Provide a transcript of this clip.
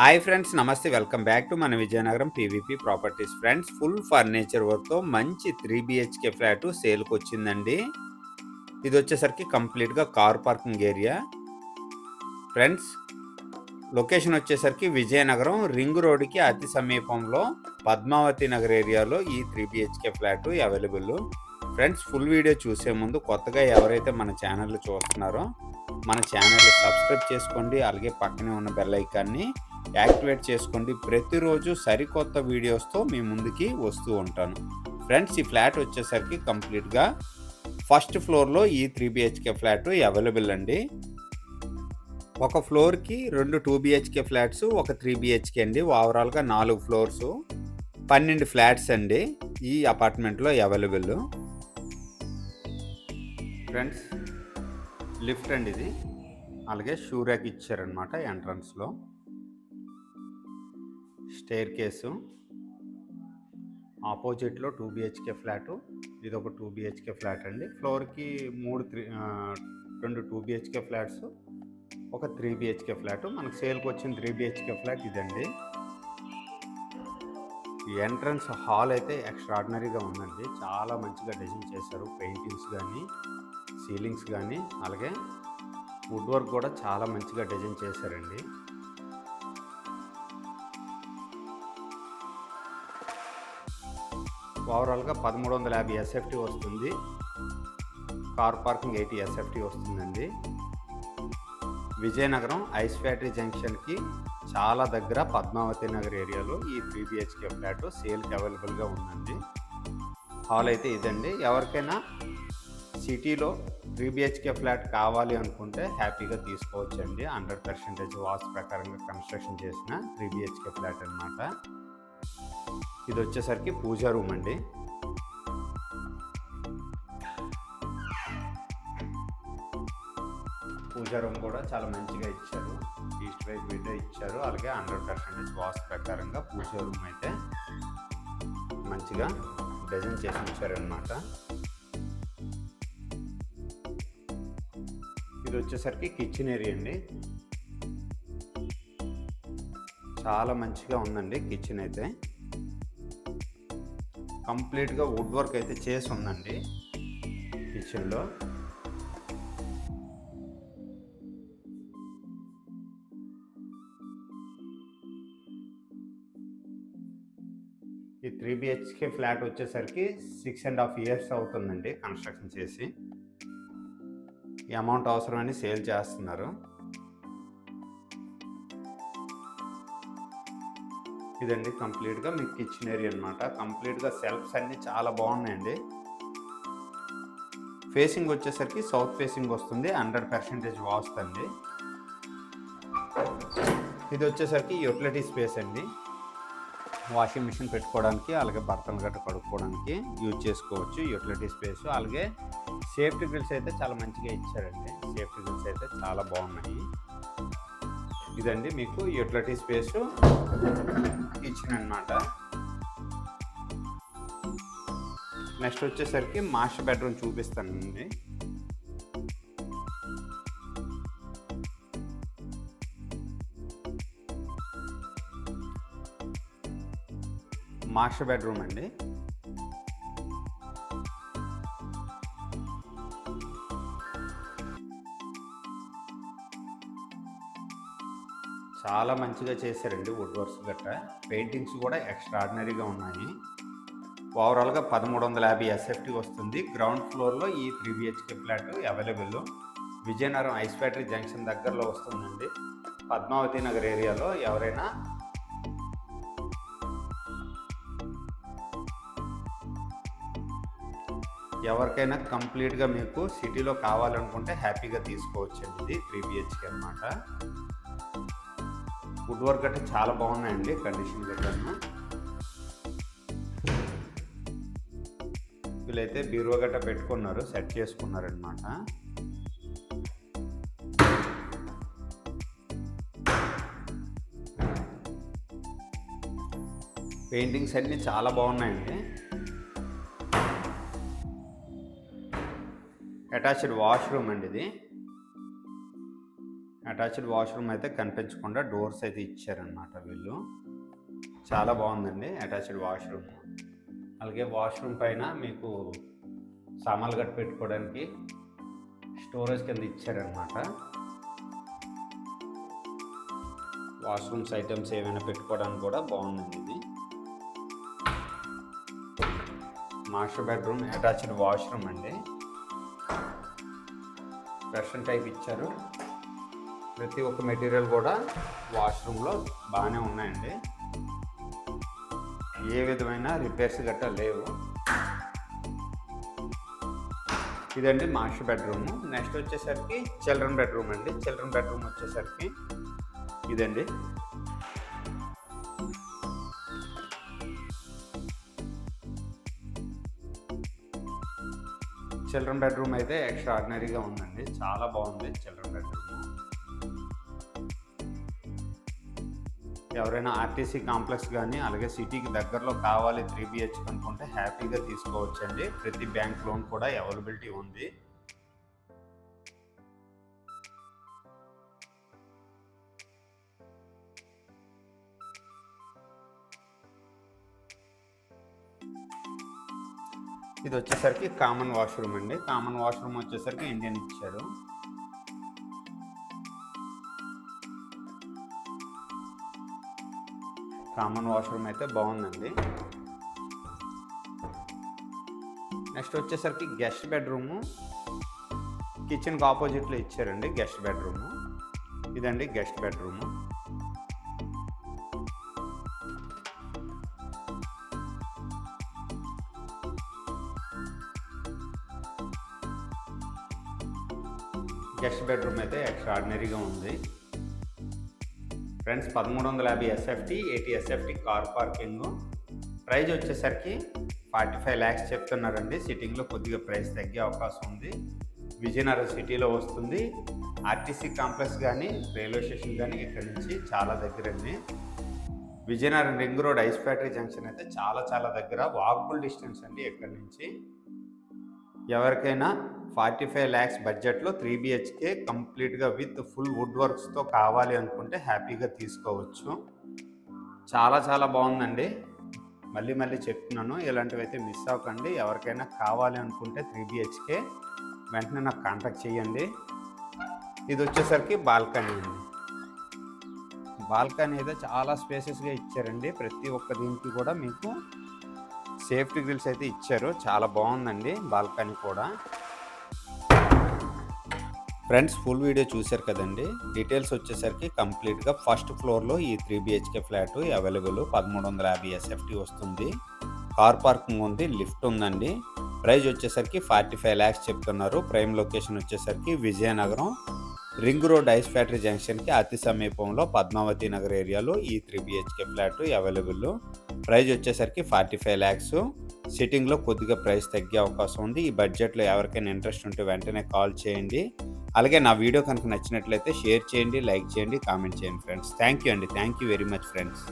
Hi friends నమస్తే. Welcome back to మన Vizianagaram PVP properties. Friends full furniture వర్క్తో మంచి త్రీ బిహెచ్కే ఫ్లాట్ సేల్కి వచ్చిందండి ఇది వచ్చేసరికి కంప్లీట్గా car parking area. Friends location వచ్చేసరికి విజయనగరం రింగ్ రోడ్కి అతి సమీపంలో పద్మావతి నగర్ ఏరియాలో ఈ three BHK flat available. Friends full video చూసే ముందు కొత్తగా ఎవరైతే మన ఛానల్ చూస్తున్నారో మన ఛానల్ సబ్స్క్రైబ్ చేసుకోండి. అలాగే పక్కనే ఉన్న బెల్ ఐకాన్ని యాక్టివేట్ చేసుకోండి. ప్రతిరోజు సరికొత్త వీడియోస్తో మీ ముందుకి వస్తూ ఉంటాను. ఫ్రెండ్స్ ఈ ఫ్లాట్ వచ్చేసరికి కంప్లీట్గా ఫస్ట్ ఫ్లోర్లో ఈ త్రీ బిహెచ్కే ఫ్లాట్ అవైలబుల్ అండి. ఒక ఫ్లోర్కి రెండు టూ బిహెచ్కే ఫ్లాట్స్ ఒక త్రీ బిహెచ్కే అండి. ఓవరాల్గా నాలుగు ఫ్లోర్స్ పన్నెండు ఫ్లాట్స్ అండి ఈ అపార్ట్మెంట్లో అవైలబుల్. ఫ్రెండ్స్ లిఫ్ట్ అండి ఇది. అలాగే షూ ర్యాక్ ఇచ్చారనమాట ఎంట్రన్స్లో. Staircase. ఆపోజిట్లో టూ బిహెచ్కే ఫ్లాటు. ఇది ఒక టూ బిహెచ్కే ఫ్లాట్ అండి. ఫ్లోర్కి మూడు త్రీ రెండు టూ బిహెచ్కే ఫ్లాట్స్ ఒక త్రీ బిహెచ్కే ఫ్లాట్. మనకు సేల్కి వచ్చిన త్రీ బిహెచ్కే ఫ్లాట్ ఇదండి. ఎంట్రన్స్ హాల్ అయితే ఎక్స్ట్రాడినరీగా ఉందండి. చాలా మంచిగా డిజైన్ చేశారు. పెయింటింగ్స్ కానీ సీలింగ్స్ కానీ అలాగే వుడ్ వర్క్ కూడా చాలా మంచిగా డిజైన్ చేశారండి. ఓవరాల్గా పదమూడు వందల యాభై ఎస్ఎఫ్టీ వస్తుంది. కార్ పార్కింగ్ ఎయిటీ ఎస్ఎఫ్టీ వస్తుందండి. విజయనగరం ఐస్ ఫ్యాక్టరీ జంక్షన్కి చాలా దగ్గర పద్మావతి నగర్ ఏరియాలో ఈ త్రీ బిహెచ్కే ఫ్లాట్ సేల్కి అవైలబుల్గా ఉందండి. హాల్ అయితే ఇదండి. ఎవరికైనా సిటీలో త్రీ బిహెచ్కే ఫ్లాట్ కావాలి అనుకుంటే హ్యాపీగా తీసుకోవచ్చండి. హండ్రెడ్ పర్సెంటేజ్ వాస్ ప్రకారంగా కన్స్ట్రక్షన్ చేసిన త్రీ బిహెచ్కే ఫ్లాట్ అనమాట ఇది వచ్చేసరికి పూజా రూమ్ అండి. పూజా రూమ్ కూడా చాలా మంచిగా ఇచ్చారు. ఈస్ట్ వైపు విండో ఇచ్చారు. అలాగే హండ్రెడ్ పర్సెంటేజ్ వాస్ ప్రకారంగా పూజా రూమ్ అయితే మంచిగా డిజైన్ చేసి ఇచ్చారనమాట ఇది వచ్చేసరికి కిచెన్ ఏరియా అండి. చాలా మంచిగా ఉందండి కిచెన్ అయితే. కంప్లీట్గా వుడ్ వర్క్ అయితే చేసి ఉందండి కిచెన్లో. ఈ త్రీ బిహెచ్కే ఫ్లాట్ వచ్చేసరికి సిక్స్ అండ్ హాఫ్ ఇయర్స్ అవుతుందండి కన్స్ట్రక్షన్ చేసి. ఈ అమౌంట్ అవసరమని సేల్ చేస్తున్నారు. ఇదండి కంప్లీట్గా మీకు కిచెన్ ఏరియా అనమాట కంప్లీట్గా సెల్ఫ్స్ అన్నీ చాలా బాగున్నాయండి. ఫేసింగ్ వచ్చేసరికి సౌత్ ఫేసింగ్ వస్తుంది. హండ్రెడ్ పర్సెంటేజ్ వాస్తుంది ఇది వచ్చేసరికి యూటిలిటీ స్పేస్ అండి. వాషింగ్ మిషన్ పెట్టుకోవడానికి అలాగే బర్తలు గట్ట కడుక్కోవడానికి యూజ్ చేసుకోవచ్చు యూటిలిటీ స్పేస్. అలాగే సేఫ్టీ గ్రిల్స్ అయితే చాలా మంచిగా ఇచ్చారండి. సేఫ్టీ గ్రిల్స్ అయితే చాలా బాగున్నాయి. ఇదండి మీకు యూటిలిటీ స్పేస్ కిచెన్ అన్నమాట నెక్స్ట్ వచ్చేసరికి మాస్టర్ బెడ్రూమ్ చూపిస్తానండి. మాస్టర్ బెడ్రూమ్ అండి. చాలా మంచిగా చేశారండి వుడ్ వర్క్స్ గట్రా పెయింటింగ్స్ కూడా ఎక్స్ట్రాడినరీగా ఉన్నాయి. ఓవరాల్గా పదమూడు వందల యాభై ఎస్ఎఫ్టీ వస్తుంది. గ్రౌండ్ ఫ్లోర్లో ఈ three BHK flat available Vizianagaram ice factory junction దగ్గరలో వస్తుందండి. పద్మావతి నగర్ ఏరియాలో ఎవరైనా ఎవరికైనా కంప్లీట్గా మీకు సిటీలో కావాలనుకుంటే హ్యాపీగా తీసుకోవచ్చండి. ఇది త్రీ బిహెచ్కే అనమాట వుడ్ వర్క్ అంటే చాలా బాగున్నాయండి కండిషన్ గట్రా వీళ్ళైతే బీరువా గట్ట పెట్టుకున్నారు సెట్ చేసుకున్నారనమాట పెయింటింగ్స్ అన్నీ చాలా బాగున్నాయండి. అటాచ్డ్ వాష్రూమ్ అండి ఇది. అటాచ్డ్ వాష్రూమ్ అయితే కనిపించకుండా డోర్స్ అయితే ఇచ్చారనమాట వీళ్ళు. చాలా బాగుందండి అటాచ్డ్ వాష్రూమ్. అలాగే వాష్రూమ్ పైన మీకు సామాన్లు గట్టి పెట్టుకోవడానికి స్టోరేజ్ కింద ఇచ్చారనమాట వాష్రూమ్స్ ఐటమ్స్ ఏమైనా పెట్టుకోవడానికి కూడా బాగుందండి ఇది. మాస్టర్ బెడ్రూమ్ అటాచ్డ్ వాష్రూమ్ అండి. వెస్ట్రన్ టైప్ ఇచ్చారు. ప్రతి ఒక్క మెటీరియల్ కూడా వాష్రూమ్లో బాగానే ఉన్నాయండి. ఏ విధమైన రిపేర్స్ గట్టా లేవు. ఇదండి మాస్టర్ బెడ్రూమ్. నెక్స్ట్ వచ్చేసరికి చిల్డ్రన్ బెడ్రూమ్ అండి. చిల్డ్రన్ బెడ్రూమ్ వచ్చేసరికి ఇదండి. చిల్డ్రన్ బెడ్రూమ్ అయితే ఎక్స్ట్రాడినరీగా ఉందండి. చాలా బాగుంది చిల్డ్రన్ బెడ్రూమ్. ఎవరైనా ఆర్టీసీ కాంప్లెక్స్ కానీ అలాగే సిటీకి దగ్గరలో కావాలి త్రీ బిహెచ్ అనుకుంటే హ్యాపీగా తీసుకోవచ్చండి. ప్రతి బ్యాంక్ లోన్ కూడా అవైలబిలిటీ ఉంది. ఇది వచ్చేసరికి కామన్ వాష్రూమ్ అండి. కామన్ వాష్రూమ్ వచ్చేసరికి ఇండియన్ ఇచ్చారు. కామన్ వాష్రూమ్ అయితే బాగుందండి. నెక్స్ట్ వచ్చేసరికి గెస్ట్ బెడ్రూము. కిచెన్కి ఆపోజిట్లో ఇచ్చారండి గెస్ట్ బెడ్రూము. ఇదండి గెస్ట్ బెడ్రూము. గెస్ట్ బెడ్రూమ్ అయితే ఎక్స్ట్రాడినరీగా ఉంది. ఫ్రెండ్స్ పదమూడు వందల యాభై SFT eighty SFT car parking. Price వచ్చేసరికి ఫార్టీ ఫైవ్ ల్యాక్స్ చెప్తున్నారండి. సిట్టింగ్లో కొద్దిగా ప్రైస్ తగ్గే అవకాశం ఉంది. విజయనగరం సిటీలో వస్తుంది. ఆర్టీసీ కాంప్లెక్స్ కానీ రైల్వే స్టేషన్ కానీ ఇక్కడ నుంచి చాలా దగ్గరండి. Vizianagaram ring road ice factory junction అయితే చాలా చాలా దగ్గర. వాక్బుల్ డిస్టెన్స్ అండి ఇక్కడ నుంచి. ఎవరికైనా ఫార్టీ ఫైవ్ ల్యాక్స్ బడ్జెట్లో త్రీ బిహెచ్కే కంప్లీట్గా విత్ ఫుల్ వుడ్ వర్క్స్తో కావాలి అనుకుంటే హ్యాపీగా తీసుకోవచ్చు. చాలా చాలా బాగుందండి. మళ్ళీ మళ్ళీ చెప్తున్నాను ఇలాంటివి అయితే మిస్ అవ్వకండి ఎవరికైనా కావాలి అనుకుంటే త్రీ బిహెచ్కే వెంటనే నాకు కాంటాక్ట్ చేయండి. ఇది వచ్చేసరికి బాల్కనీ అండి. బాల్కనీ అయితే చాలా స్పేసెస్గా ఇచ్చారండి. ప్రతి ఒక్క దీనికి కూడా మీకు సేఫ్టీ గ్రిల్స్ అయితే ఇచ్చారు. చాలా బాగుందండి బాల్కనీ కూడా. ఫ్రెండ్స్ ఫుల్ వీడియో చూశారు కదండి. డీటెయిల్స్ వచ్చేసరికి కంప్లీట్గా ఫస్ట్ ఫ్లోర్లో ఈ త్రీ బిహెచ్కే ఫ్లాట్ అవైలబుల్ పదమూడు వందల యాభై ఎస్ఎఫ్టీ వస్తుంది. కార్ పార్కింగ్ ఉంది లిఫ్ట్ ఉందండి. ప్రైజ్ వచ్చేసరికి ఫార్టీ ఫైవ్ ల్యాక్స్ చెప్తున్నారు. ప్రైమ్ లొకేషన్ వచ్చేసరికి Vizianagaram. Ring road ice factory జంక్షన్కి అతి సమీపంలో పద్మావతి నగర్ ఏరియాలో ఈ three BHK flat available. Price వచ్చేసరికి ఫార్టీ ఫైవ్ ల్యాక్స్. సిట్టింగ్లో కొద్దిగా ప్రైస్ తగ్గే అవకాశం ఉంది. ఈ బడ్జెట్లో ఎవరికైనా ఇంట్రెస్ట్ ఉంటే వెంటనే కాల్ చేయండి. అలాగే నా వీడియో కనుక నచ్చినట్లయితే షేర్ చేయండి లైక్ చేయండి కామెంట్ చేయండి ఫ్రెండ్స్. థ్యాంక్ యూ అండి. Thank you very much friends.